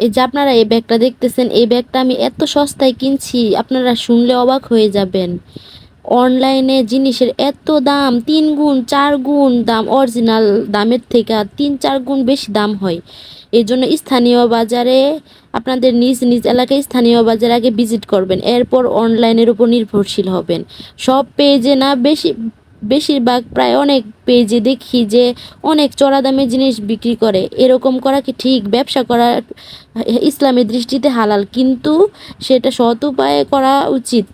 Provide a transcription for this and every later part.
এই যে আপনারা এই ব্যাগটা দেখতেছেন, এই ব্যাগটা আমি এত সস্তায় কিনছি, আপনারা শুনলে অবাক হয়ে যাবেন। অনলাইনে জিনিসের এত দাম, তিন গুণ, চার গুণ দাম, অরিজিনাল দামের থেকে তিন, চার গুণ বেশি দাম হয়। এই জন্য স্থানীয় বাজারে, আপনাদের নিজ নিজ এলাকায় স্থানীয় বাজারে আগে ভিজিট করবেন, এরপর অনলাইনের উপর নির্ভরশীল হবেন। সব পেজে না, বেশি বেশিরভাগ প্রায় অনেক পেজে দেখি যে অনেক চড়া দামে জিনিস বিক্রি করে। এরকম করা কি ঠিক? ব্যবসা করা ইসলামের দৃষ্টিতে হালাল, কিন্তু সেটা সৎ উপায়ে করা উচিত।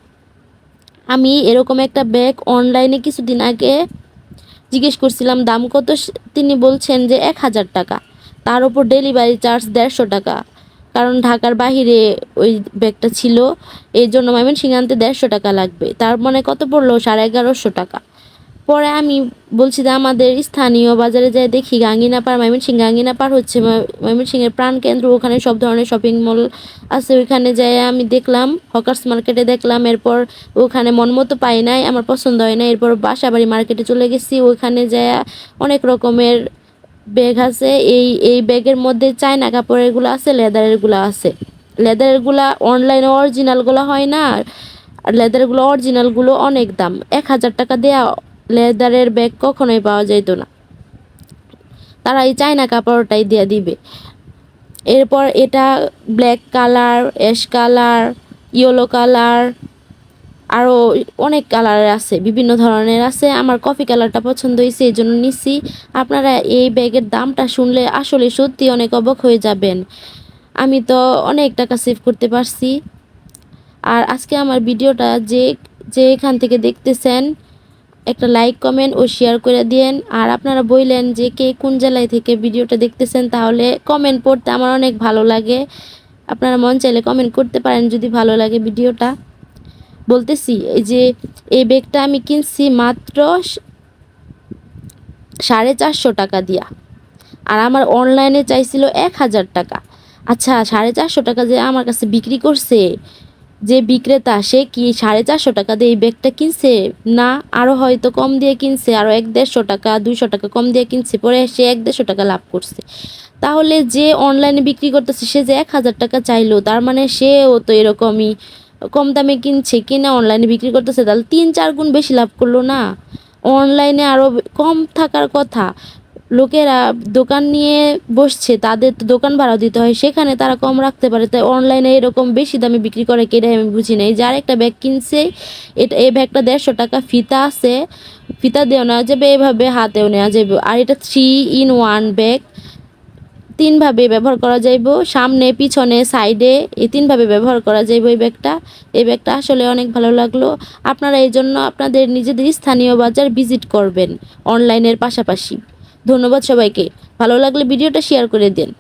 আমি এরকম একটা ব্যাগ অনলাইনে কিছুদিন আগে জিজ্ঞেস করছিলাম, দাম কত? তিনি বলছেন যে এক হাজার টাকা। তার উপর ডেলিভারি চার্জ দেড়শো টাকা। কারণ ঢাকার বাহিরে ওই ব্যাগটা ছিল এই জন্য ময়মনসিংহ আনতে দেড়শো টাকা লাগবে। তার মানে কত পড়ল? সাড়ে এগারোশো টাকা। পরে আমি বলছি যে আমাদের স্থানীয় বাজারে যাই দেখি গাঙ্গিনা পার ময়মনসিংহ গাঙ্গিনা পার হচ্ছে ময়- ময়মনসিংহের প্রাণকেন্দ্র ওখানে সব ধরনের শপিং মল আছে, ওইখানে যাই আমি দেখলাম হকার্স মার্কেটে দেখলাম, এরপর ওখানে মন মতো পাই নাই, আমার পছন্দ হয় না এরপর বাসাবাড়ি মার্কেটে চলে গেছি, ওইখানে যাই অনেক রকমের ব্যাগ আছে, এই এই ব্যাগের মধ্যে চায়না কাপড়েরগুলো আছে লেদারেরগুলো আছে লেদারেরগুলা অনলাইনে অরিজিনালগুলো হয় না, আর লেদারগুলো অরিজিনালগুলো অনেক দাম, এক হাজার টাকা দেয়া লেদারের ব্যাগ কখনোই পাওয়া যেত না। তারা এই চায়না কাপড়টাই দিয়ে দিবে। এরপর এটা black colour, ash colour, yellow colour, আরও অনেক কালারের আছে, বিভিন্ন ধরনের আছে। আমার কফি কালারটা পছন্দ হয়েছে, এই জন্য নিচ্ছি আপনারা এই ব্যাগের দামটা শুনলে আসলে সত্যি অনেক অবাক হয়ে যাবেন। আমি তো অনেক টাকা সেভ করতে পারছি। আর আজকে আমার ভিডিওটা যে যে এখান থেকে দেখতেছেন একটা লাইক কমেন্ট ও শেয়ার করে দিয়েন। আর আপনারা বললেন যে কে কোন জেলায় থেকে ভিডিওটা দেখতেছেন, তাহলে কমেন্ট পড়তে আমার অনেক ভালো লাগে। আপনারা মন চাইলে কমেন্ট করতে পারেন যদি ভালো লাগে ভিডিওটা। বলতেছি, এই যে এই ব্যাগটা আমি কিনছি মাত্র সাড়ে চারশো টাকা দিয়া। আর আমার অনলাইনে চাইছিল এক হাজার টাকা। আচ্ছা সাড়ে চারশো টাকা যে আমার কাছে বিক্রি করছে যে বিক্রেতা, সে কি সাড়ে চারশো টাকা দিয়ে এই ব্যাগটা কিনছে? না আরও হয়তো কম দিয়ে কিনছে আরও এক দেড়শো টাকা, দুইশো টাকা কম দিয়ে কিনছে, পরে সে এক দেড়শো টাকা লাভ করছে। তাহলে যে অনলাইনে বিক্রি করতেছে, সে যে এক হাজার টাকা চাইলো, তার মানে সেও তো এরকমই কম দামে কিনছে, কিনা অনলাইনে বিক্রি করতেছে, তাহলে তিন চার গুণ বেশি লাভ করল না। অনলাইনে আরও কম থাকার কথা। লোকেরা দোকান নিয়ে বসছে, তাদের তো দোকান ভাড়া দিতে হয়, সেখানে তারা কম রাখতে পারে। তাই অনলাইনে এরকম বেশি দামে বিক্রি করে কেটে আমি বুঝি নাই যার একটা ব্যাগ কিনছে, এটা, এই ব্যাগটা দেড়শো টাকা, ফিতা আছে, ফিতা দেওয়া নেওয়া যাবে, এভাবে হাতেও নেওয়া যাবে। আর এটা থ্রি ইন ওয়ান ব্যাগ তিনভাবে ব্যবহার করা যাইব, সামনে, পিছনে সাইডে এই তিনভাবে ব্যবহার করা যাইব এই ব্যাগটা এই ব্যাগটা আসলে অনেক ভালো লাগল। আপনারা এই জন্য আপনাদের নিজেদের স্থানীয় বাজার ভিজিট করবেন অনলাইনের পাশাপাশি। ধন্যবাদ সবাইকে। ভালো লাগলে ভিডিওটা শেয়ার করে দিন।